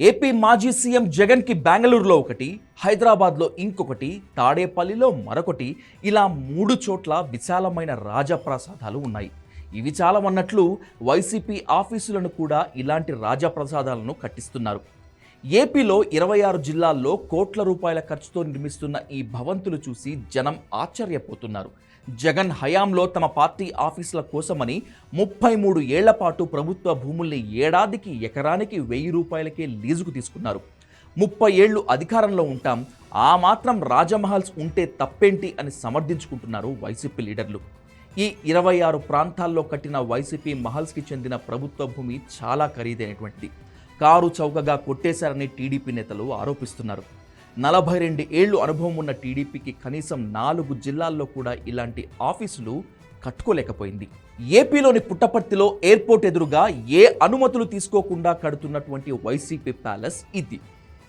AP మాజీ CM జగన్కి బెంగళూరులో ఒకటి హైదరాబాద్లో ఇంకొకటి తాడేపల్లిలో మరొకటి ఇలా మూడు చోట్ల విశాలమైన రాజప్రసాదాలు ఉన్నాయి. ఇవి చాలమన్నట్లు వైసీపీ ఆఫీసులను కూడా ఇలాంటి రాజప్రసాదాలను కట్టిస్తున్నారు. ఏపీలో ఇరవై ఆరు జిల్లాల్లో కోట్ల రూపాయల ఖర్చుతో నిర్మిస్తున్న ఈ భవంతులు చూసి జనం ఆశ్చర్యపోతున్నారు. జగన్ హయాంలో తమ పార్టీ ఆఫీసుల కోసమని ముప్పై మూడు ఏళ్ళ పాటు ప్రభుత్వ భూముల్ని ఏడాదికి ఎకరానికి వెయ్యి రూపాయలకే లీజుకు తీసుకున్నారు. ముప్పై ఏళ్ళు అధికారంలో ఉంటాం ఆ మాత్రం రాజమహల్స్ ఉంటే తప్పేంటి అని సమర్థించుకుంటున్నారు వైసీపీ లీడర్లు. ఈ ఇరవై ఆరు ప్రాంతాల్లో కట్టిన వైసీపీ మహల్స్కి చెందిన ప్రభుత్వ భూమి చాలా ఖరీదైనటువంటిది. కారు చౌకగా కొట్టేశారని టీడీపీ నేతలు ఆరోపిస్తున్నారు. నలభై రెండు ఏళ్ళు అనుభవం ఉన్న టీడీపీకి కనీసం నాలుగు జిల్లాల్లో కూడా ఇలాంటి ఆఫీసులు కట్టుకోలేకపోయింది. ఏపీలోని పుట్టపర్తిలో ఎయిర్పోర్ట్ ఎదురుగా ఏ అనుమతులు తీసుకోకుండా కడుతున్నటువంటి వైసీపీ ప్యాలెస్ ఇది.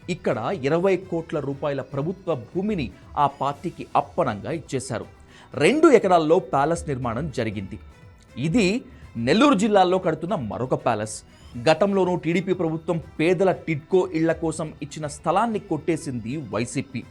ఇక్కడ ఇరవై కోట్ల రూపాయల ప్రభుత్వ భూమిని ఆ పార్టీకి అప్పనంగా ఇచ్చేశారు. రెండు ఎకరాల్లో ప్యాలెస్ నిర్మాణం జరిగింది. ఇది నెల్లూరు జిల్లాలో కడుతున్న మరొక ప్యాలెస్. గతంలోనూ టీడీపీ ప్రభుత్వం పేదల టిడ్కో ఇళ్ళ కోసం ఇచ్చిన స్థలాన్ని కొట్టేసింది వైసీపీ.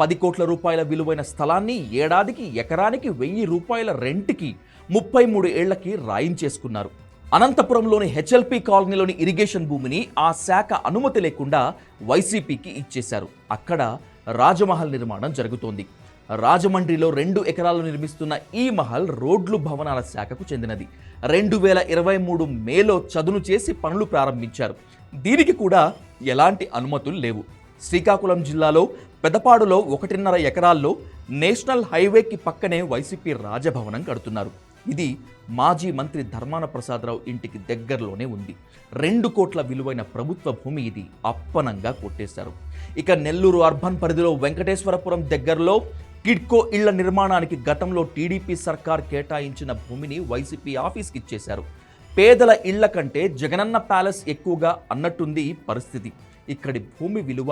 పది కోట్ల రూపాయల విలువైన స్థలాన్ని ఏడాదికి ఎకరానికి వెయ్యి రూపాయల రెంట్కి ముప్పై మూడు ఏళ్ళకి రాయించేసుకున్నారు అనంతపురంలోని హెచ్ఎల్పి కాలనీలోని ఇరిగేషన్ భూమిని ఆ శాఖ అనుమతి లేకుండా వైసీపీకి ఇచ్చేశారు. అక్కడ రాజమహల్ నిర్మాణం జరుగుతోంది. రాజమండ్రిలో రెండు ఎకరాలు నిర్మిస్తున్న ఈ మహల్ రోడ్లు భవనాల శాఖకు చెందినది. రెండు వేల ఇరవై మూడు మేలో చదును చేసి పనులు ప్రారంభించారు. దీనికి కూడా ఎలాంటి అనుమతులు లేవు. శ్రీకాకుళం జిల్లాలో పెదపాడులో ఒకటిన్నర ఎకరాల్లో నేషనల్ హైవేకి పక్కనే వైసీపీ రాజభవనం కడుతున్నారు. ఇది మాజీ మంత్రి ధర్మాన ప్రసాదరావు ఇంటికి దగ్గరలోనే ఉంది. రెండు కోట్ల విలువైన ప్రభుత్వ భూమి ఇది అప్పనంగా కొట్టేశారు. ఇక నెల్లూరు అర్బన్ పరిధిలో వెంకటేశ్వరపురం దగ్గరలో కిడ్కో ఇళ్ళ నిర్మాణానికి గతంలో టీడీపీ సర్కార్ కేటాయించిన భూమిని వైసీపీ ఆఫీస్కి ఇచ్చేశారు. పేదల ఇళ్ళ కంటే జగనన్న ప్యాలెస్ ఎక్కువగా అన్నట్టుంది పరిస్థితి. ఇక్కడి భూమి విలువ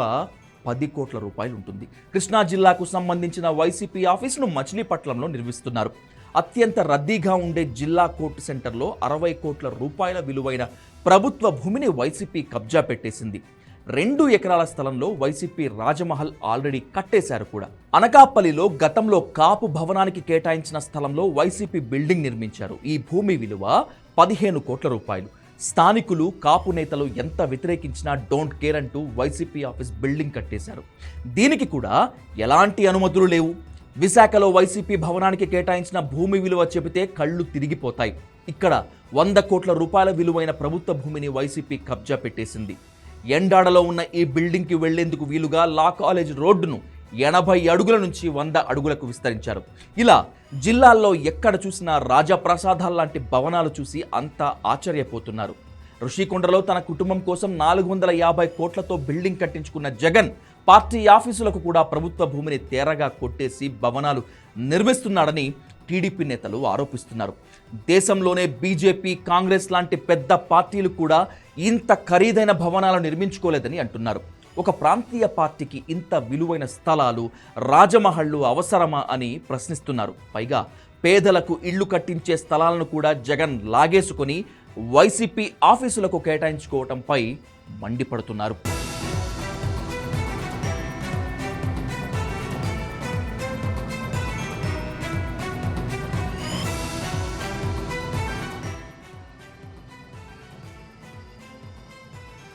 పది కోట్ల రూపాయలు ఉంటుంది. కృష్ణా జిల్లాకు సంబంధించిన వైసీపీ ఆఫీసును మచిలీపట్నంలో నిర్మిస్తున్నారు. అత్యంత రద్దీగా ఉండే జిల్లా కోర్టు సెంటర్లో అరవై కోట్ల రూపాయల విలువైన ప్రభుత్వ భూమిని వైసీపీ కబ్జా పెట్టేసింది. రెండు ఎకరాల స్థలంలో వైసీపీ రాజమహల్ ఆల్రెడీ కట్టేశారు కూడా. అనకాపల్లిలో గతంలో కాపు భవనానికి కేటాయించిన స్థలంలో వైసీపీ బిల్డింగ్ నిర్మించారు. ఈ భూమి విలువ పదిహేను కోట్ల రూపాయలు. స్థానికులు కాపు నేతలు ఎంత వ్యతిరేకించినా డోంట్ కేర్ అంటూ వైసీపీ ఆఫీస్ బిల్డింగ్ కట్టేశారు. దీనికి కూడా ఎలాంటి అనుమతులు లేవు. విశాఖలో వైసీపీ భవనానికి కేటాయించిన భూమి విలువ చెబితే కళ్ళు తిరిగిపోతాయి. ఇక్కడ వంద కోట్ల రూపాయల విలువైన ప్రభుత్వ భూమిని వైసీపీ కబ్జా పెట్టేసింది. ఎండాడలో ఉన్న ఈ బిల్డింగ్కి వెళ్ళేందుకు వీలుగా లా కాలేజ్ రోడ్డును ఎనభై అడుగుల నుంచి వంద అడుగులకు విస్తరించారు. ఇలా జిల్లాల్లో ఎక్కడ చూసినా రాజప్రసాదాల లాంటి భవనాలు చూసి అంతా ఆశ్చర్యపోతున్నారు. ఋషికొండలో తన కుటుంబం కోసం నాలుగు వందల యాభై కోట్లతో బిల్డింగ్ కట్టించుకున్న జగన్ పార్టీ ఆఫీసులకు కూడా ప్రభుత్వ భూమిని తేరగా కొట్టేసి భవనాలు నిర్మిస్తున్నాడని టీడీపీ నేతలు ఆరోపిస్తున్నారు. దేశంలోనే బీజేపీ కాంగ్రెస్ లాంటి పెద్ద పార్టీలు కూడా ఇంత ఖరీదైన భవనాలు నిర్మించుకోలేదని అంటున్నారు. ఒక ప్రాంతీయ పార్టీకి ఇంత విలువైన స్థలాలు రాజమహళ్ళు అవసరమా అని ప్రశ్నిస్తున్నారు. పైగా పేదలకు ఇళ్ళు కట్టించే స్థలాలను కూడా జగన్ లాగేసుకొని వైసీపీ ఆఫీసులకు కేటాయించుకోవటంపై మండిపడుతున్నారు.